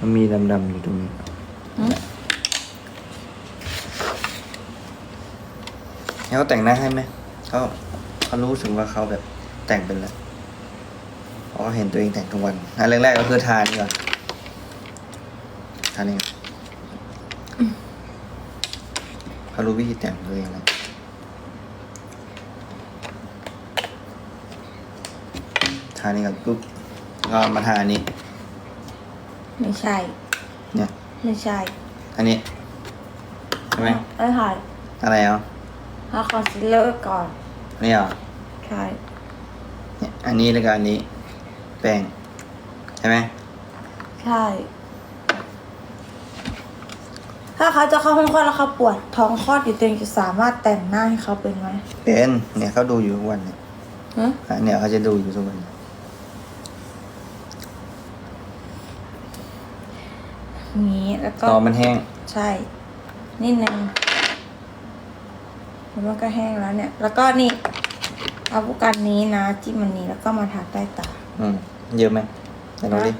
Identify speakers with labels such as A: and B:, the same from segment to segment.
A: มันมีดำๆอยู่ตรงนี้
B: หืม
A: ให้เขาแต่งหน้าให้ไหมเขาเขารู้สึกว่าเขาแบบแต่งเป็นแล้วเพราะเขาเห็นตัวเองแต่งทุกวันอันแรกๆก็คือทานี่ก่อนทานี่ก่อนเขารู้วิธีแต่งตัวเองแล้วทานี่ก่อนปุ๊บแล้วก็มาทาอันนี้
B: ไม่ใช่
A: เนี่ย
B: ไม่ใช่
A: อันนี้ใช่ไหม
B: ไม่ใช่
A: อะไรอะ
B: เอาคอนซีลเลอร์ก่อน
A: อันนี่อะ
B: ใช่
A: เนี่ยอันนี้แล้วก็อันนี้ แป้งใช่ไหม
B: ใช่ ถ้าเขาจะเข้าห้องคลอดแล้วเขาปวดท้องคลอดอยู่ตัวเองจะสามารถแต่งหน้าให้เขาเป็นไหม
A: เป็นเนี่ยเขาดูอยู่ทุกวันเนี่ย
B: ฮะ
A: อะเนี่ยเขาจะดูอยู่ทุกวัน
B: นี้ แล้วก็
A: รอมันแห้ง
B: ใช่ นิดนึงแล้วมันก็แห้งแล้วเนี่ย แล้วก็นี่เอาพวกกันนี้นะจิ้มมันนี้แล้วก็มาทาใต้ตา
A: อืม เยอะไหมแต่ลองดิ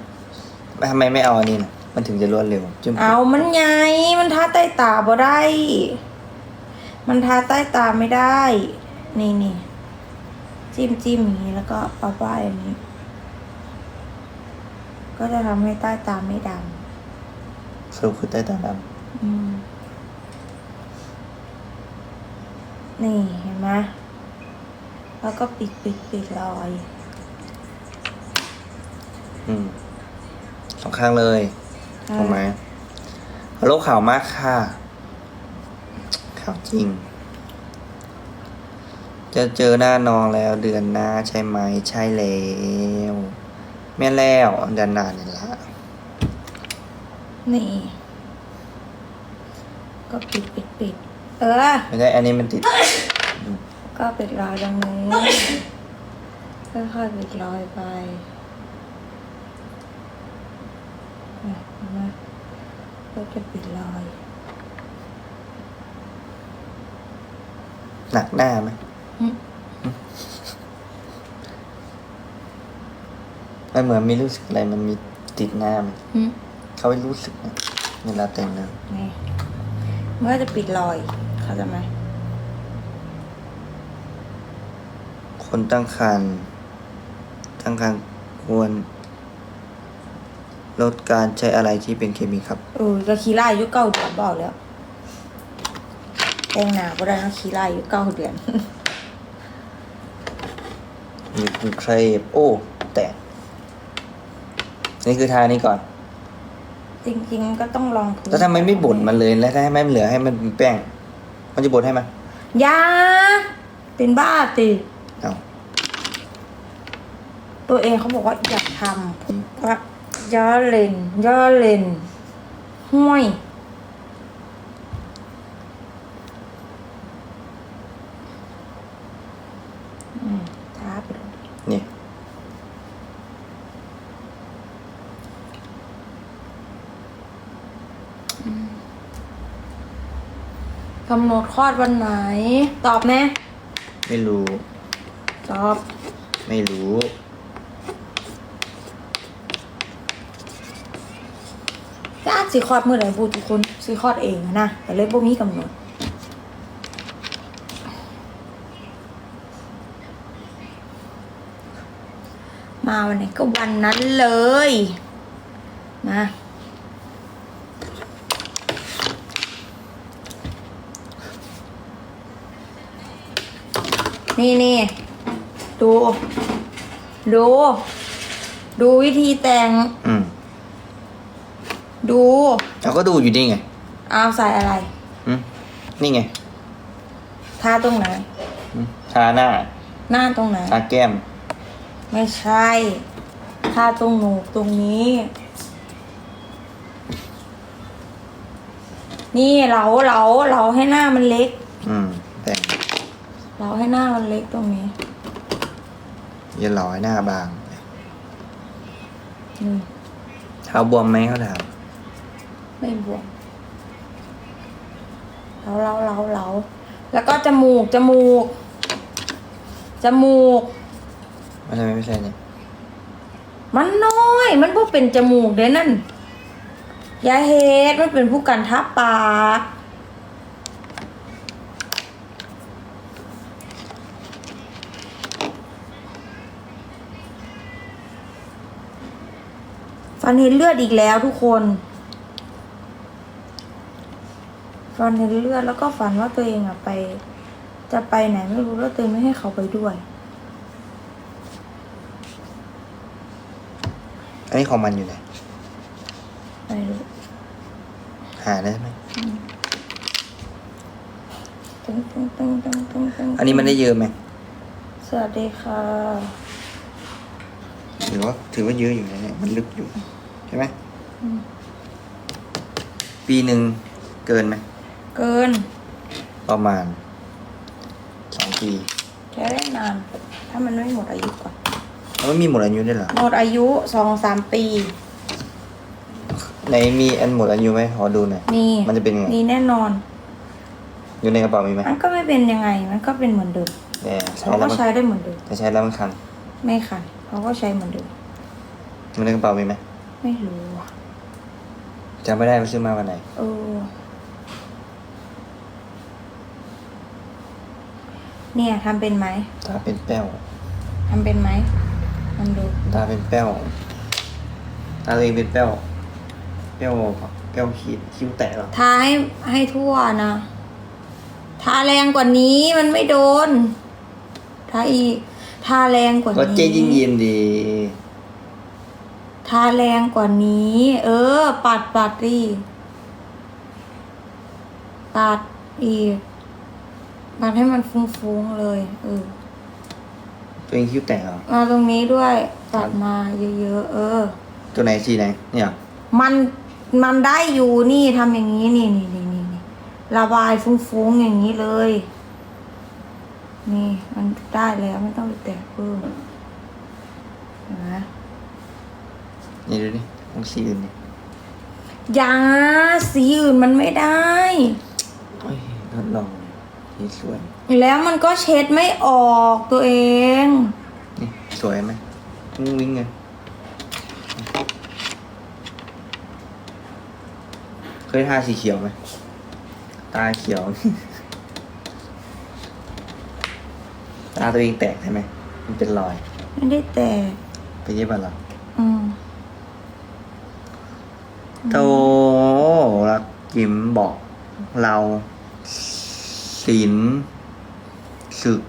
A: ทำไมไม่เอาอันนี้นะมันถึงจะรวดเร็วจุ่ม
B: เอามันไงมันทาใต้ตาบ่ได้ มันทาใต้ตาไม่ได้ นี่นี่จิ้มจิ้มอย่างนี้แล้วก็ป้าป้ายอย่างนี้ ก็จะทำให้ใต้ตาไม่ด
A: สรุปคือใต้ตาดำ
B: อืมนี่เห็นไหมแล้วก็ปิดปิดปิดรอยำ
A: อืมสองข้างเลย
B: ใช่
A: ถูกไหมโลกข่าวมากค่ะข่าวจริง จะเจอหน้าน้องแล้วเดือนหน้าใช่ไหมใช่แล้ว แม่นแล้วเดือนหน้านี่ยละ
B: นี่ ก็ปิดปิดปิด เออ
A: ไม่ได้อันนี้มันติด
B: ก็ปิดรอยตรงนี้ค่อยๆปิดรอยไปเนี่ยเห็นไหมก็จะปิดรอย
A: หนักหน้าไหม
B: อืม
A: มันเหมือนมีรู้สึกอะไรมันมีติดหน้ามัน
B: อืม
A: เขาไม่รู้สึกนะเวลาแต่งหน้า
B: นี่มันก็จะปิดรอย เข้าใจไหม
A: คนตั้งครรภ์ตั้งครรภ์ควร ลดการใช้อะไรที่เป็นเคมีครับ
B: เออก็คีร่าอายุเก้าเดือนบอกแล้วแต่งหนาก็ได้นะคีร่าอายุเก้าเดือน
A: มีคุณเครปโอ้ แต่งนี่คือทานี้ก่อน
B: จริง ๆ ก็ต้องลองพื้น
A: แล้วทำไมไม่บ่นมันเลยแล้วถ้าให้มันเหลือให้มันเป็นแป้ง มันจะบ่นให้มัน
B: อยาเป็นบ้าติ
A: เอา
B: ตัวเองเขาบอกว่าอยากทำว่าย่อเล่นย่อเล่นห้วยอืมท้าไปเลย
A: นี่
B: กำหนดคลอดวันไหน ตอบไหม
A: ไม่รู้
B: ตอบ
A: ไม่รู้
B: ญาติสิคลอดเมื่อไหร่บูทุกคนสิคลอดเองอะนะ แต่เลยบ่มีกำหนดมาวันไหนก็วันนั้นเลย นะ นี่นี่ดู ดู ดูวิธีแต่ง
A: อืม
B: ดู
A: เราก็ดูอยู่นี่ไง
B: เอาใส่อะไร
A: อืมนี่ไง
B: ทาตรงไหน
A: อืมทาหน้า
B: หน้าตรงไหน
A: ทาแก้ม
B: ไม่ใช่ทาตรงหนูตรงนี้ นี่เราเราเราให้หน้ามันเล็ก
A: อืมแต่ง
B: เรา ให้หน้ามันเล็กตรงนี้
A: อย่าหล่อให้หน้าบาง
B: นี่
A: เท้าบวมไหมเขาถาม
B: ไม่บวมเราเราเราเราแล้วก็จมูกจมูก จมูก
A: ไม่ใช่ไม่ใช่เนี่ย
B: มันน้อย มันพวกเป็นจมูกเด้นั่น อยาเฮดมันเป็นผู้กันทับปาก ฟันเห็นเลือดอีกแล้วทุกคน ฟันเห็นเลือดแล้วก็ฝันว่าตัวเองอะไป จะไปไหนไม่รู้แล้วตัวเองไม่ให้เขาไปด้วย
A: อันนี้ของมันอยู่ไหน
B: ไม่รู้
A: หาได้ไหม
B: ตึ้งตึ้งตึ้งตึ้งตึ้งตึ้ง
A: อันนี้มันได้เยอะไหม
B: สวัสดีค่ะ
A: หรือว่าถือว่าเยอะอยู่นะเนี่ยมันลึกอยู่ ใช่ไหม
B: อืม
A: ปีหนึ่งเกินไหม
B: เกิน
A: ประมาณสองปี
B: ใช้ได้นาน ถ้ามันไม่หมดอายุก่อน
A: แล้วมันมีหมดอายุด้วยเหรอ
B: หมดอายุสองสามปี
A: ในมีอันหมดอายุไหมขอดูหน่อย
B: มี
A: มันจะเป็นยังไง
B: มีแน่นอน
A: อยู่ในกระเป๋ามีไหม
B: มันก็ไม่เป็นยังไง มันก็เป็นเหมือนเดิม
A: แต่ใช้
B: เขา
A: แล้
B: ก็
A: วมัน
B: ใช้ได้เหมือนเดิม
A: แต่ใช้แล้วมันคัน
B: ไม่ค่ะเขาก็ใช้เหมือนเดิม
A: อยู่ในกระเป๋ามีไหม
B: ไม่รู้อะ
A: จำไม่ได้ว่าซื้อมาวันไหน
B: เออ เนี่ยทำเป็นไหม
A: ตาเป็นแป้ว
B: ทำเป็นไหมมันดู
A: ตาเป็นแป้ว ตาตัวเองเป็นแป้ว แป้วแป้วขีดคิ้วแตกเหรอ
B: ทาให้ให้ทั่วนะ ทาแรงกว่านี้มันไม่โดน ทาอีก ทาแรงกว่า
A: ก็
B: นี้
A: เจ๊ยิ่งเย็นดี
B: ทาแรงกว่านี้ เออ ปัดปัดดิปัดอีกปัดให้มันฟุ้งๆเลยเออ
A: ตัวเองคิ้วแตกเหรอ
B: มาตรงนี้ด้วยปัดมาเยอะๆเออ
A: ตัวไหนสีไหนเนี่ย
B: มันมันได้อยู่นี่ทำอย่างนี้นี่นี่นี่นี่นี่ระบายฟุ้งๆอย่างนี้เลย นี่ มันได้แล้วไม่ต้องไปแตะเพิ่มเห็นไหม
A: นี่ดูดิต้องสีอื่นดิ
B: อยาสีอื่นมันไม่ได้
A: โอ้ยทดลองนี่สวย
B: แล้วมันก็เช็ดไม่ออกตัวเอง
A: นี่สวยไหมมุ้งวิ่งไงเคยทาสีเขียวไหมตาเขียว ตาตัวเองแตกใช่ไหมมันเป็นรอย
B: ไม่ได้แตะ
A: ไปเย็บมาหรอ
B: อืม
A: โตรักจิมบอกเราศิลศึก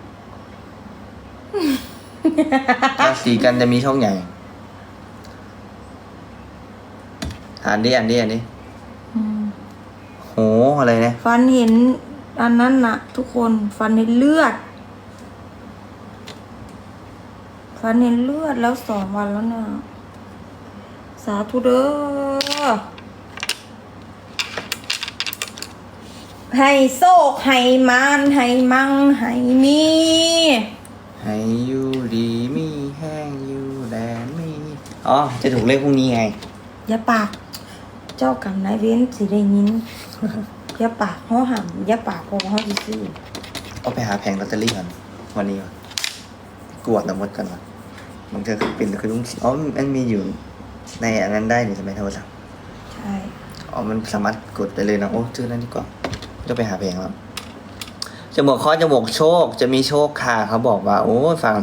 A: ราศีกันจะมีช่องใหญ่ อ่านดิอ่านดิอ่านดิ
B: อืม
A: โหอะไรเนี่ย
B: ฟันเห็นอันนั้นนะทุกคนฟันเห็นเลือด ฟันเห็นเลือดแล้วสองวันแล้วเนี่ยสาธุเด้อ ให้โซกให้มานให้มั่งให้มี
A: ให้อยู่ดีมีแห้งอยู่แดนมี อ๋อ จะถูกเลขพรุ่งนี้ไง
B: อย่าปาก เจ้ากรรมนายเว้นสิได้ยิน อย่าปากเขาห่ำอย่าปากเพราะว่าเขาสิซื้อ
A: เอาไปหาแผงลอตเตอรี่ก่อน วันนี้ก่อนกวดละมดกันก่อนบางเทีคือเป็นคือลุงอ๋อมันมีอยู่ในอันนั้นได้นี่ใช่ไหมโทรศัพท์
B: ใช่
A: อ๋อ มันสามารถกดได้เลยนะ โอ้ชื่อนั้นดีกว่าไม่ต้องไปหาแผงแล้วจมูกข้อจมูกโชค จะมีโชคค่ะเขาบอกว่า โอ้ยฟัง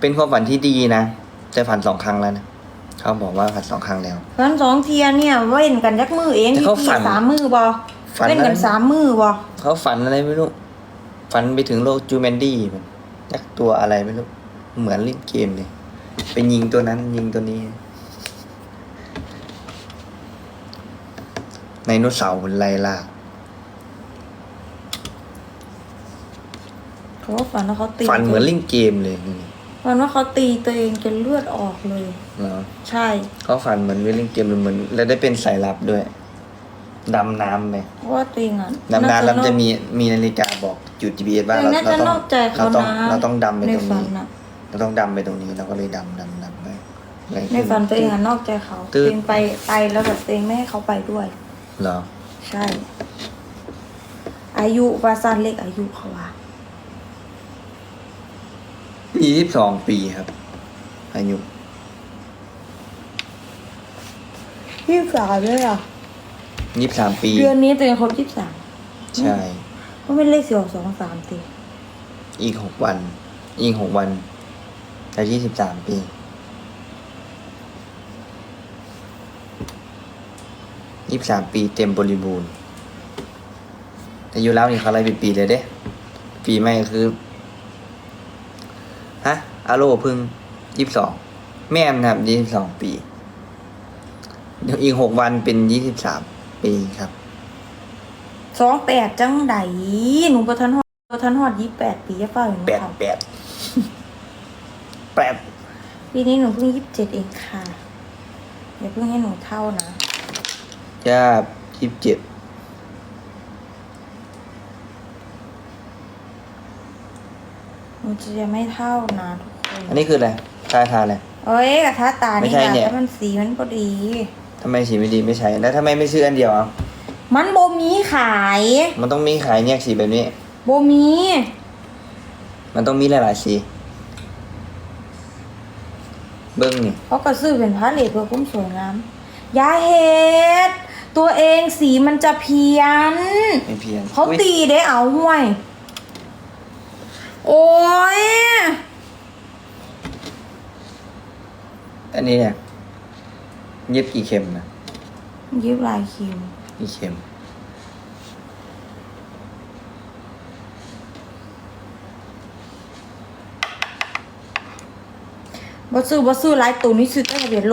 A: เป็นความฝันที่ดีนะ แต่ฝันสองครั้งแล้วนะ เขาบอกว่าฝันสองครั้งแล้ว
B: ฝันสองเทียเนี่ยเว้นกันยักมือเอง
A: แต่
B: พี่
A: เขา
B: พี่
A: ฝัน
B: สามมือบอ
A: ฝัน
B: เว้นกัน
A: อะไร
B: สามมือบอ
A: เขาฝันอะไรไม่รู้ ฝันไปถึงโลกจูแมนดี้มันยักษ์ตัวอะไรไม่รู้ เหมือนเล่นเกมเลย ไปยิงตัวนั้นยิงตัวนี้ได โนเสาร์ไล่ล่า
B: เขาก็ฝันว่าเขาตี
A: ฝันเหมือนเล่นเกมเลยนี่
B: ฝันว่าเขาตีตัวเองจนเลือดออกเลย
A: เหรอ
B: ใช่
A: เขาฝันเหมือนเล่นเกมเลยเหมือน แล้วได้เป็นสายลับด้วยดำน้ำไป
B: เพราะว่าตัวเองอะ
A: ดำน้ำแล้วมันจะ
B: น
A: มีมีนาฬิกาบอกจุด GPS ว่า
B: ตัวเอง
A: เรา
B: น่า
A: เรา
B: จะ
A: ต้อนง
B: อกใจ
A: เรา
B: เขา
A: ต้อง
B: นะ
A: เราต้องดำไป
B: ใน
A: ตรง
B: ฝั
A: นี้
B: นอะ
A: เราต้องดำไปตรงนี้เราก็เลยดำดำดำไปอะไร
B: ใน
A: ขึ้น
B: ฝันตัวเองอะนอกใจเขา
A: ตื้
B: ตัว
A: อ
B: เองไปไปแล้วแบบตัวเองไม่ให้เขาไปด้วย
A: เหรอ
B: ใช่ อายุว่าสั้นเล็กอายุเขาว่า
A: ยี่สิบสองปีครับ อายุ
B: พี่สาวด้วยอะ
A: ยี่สิบสามปี
B: เดือนนี้ตัวเองครบยี่สิบสาม
A: ใช่
B: ก็เป็นเลขสี่ออกสองสามตี
A: อีกหกวัน อีกหกวันจะยี่สิบสามปี ยี่สิบสามปีเต็มบริบูรณ์แต่อยู่แล้วนี่เขาไล่เป็นปีเลยเด้ ปีใหม่คือ ฮะอาโลเพึ่งยี่สิบสองแม่มนะครับยี่สิบสองปี เดี๋ยวอีกหกวันเป็นยี่สิบสามปีครับ
B: สองแปดจังไดหนูประทันหอดประทันหอดยี่แปดปีจะเปล่าอย่าง
A: แป
B: นี้
A: ด
B: ค่ะ
A: แปดแปด
B: ปีนี้หนูเพิ่งยี่สิบเจ็ดเองค่ะอย่าเพิ่งให้หนูเท่านะ
A: ย่ายี่สิบเจ็ด
B: หนูจะไม่เท่านะทุกคน
A: อันนี้คืออะไรทาทาอะไร
B: เอ้ยกระทะตา
A: ไม่
B: นี่
A: ใช่
B: แหละ
A: เนี่ย
B: แล้วมันสีมันพอดี
A: ทำไมสีไม่ดีไม่ใช้ แล้วทำไมไม่ซื้ออันเดียวอะ
B: มันโบมีขาย
A: มันต้องมีขายแยกสีแบบนี้
B: โบมี
A: มันต้องมีหลายๆสี เบิ้งนี่
B: เพราะกระซื้อเป็นพาเลทเพื่อคุ้มสวยงามอยาเห็ด ตัวเองสีมันจะเพี้ยน
A: ไม่เพียง
B: เขา
A: อุ๊ย
B: ตีได้เอาห่วย โอ้ย
A: อันนี้เนี่ยเย็บกี่เข็มนะ
B: ยิบลายครีม
A: กี่เข็ม
B: บ่ซื้อบ่ซื้อหลายตัวนี้ซื้อแต่ทะเบียนรถ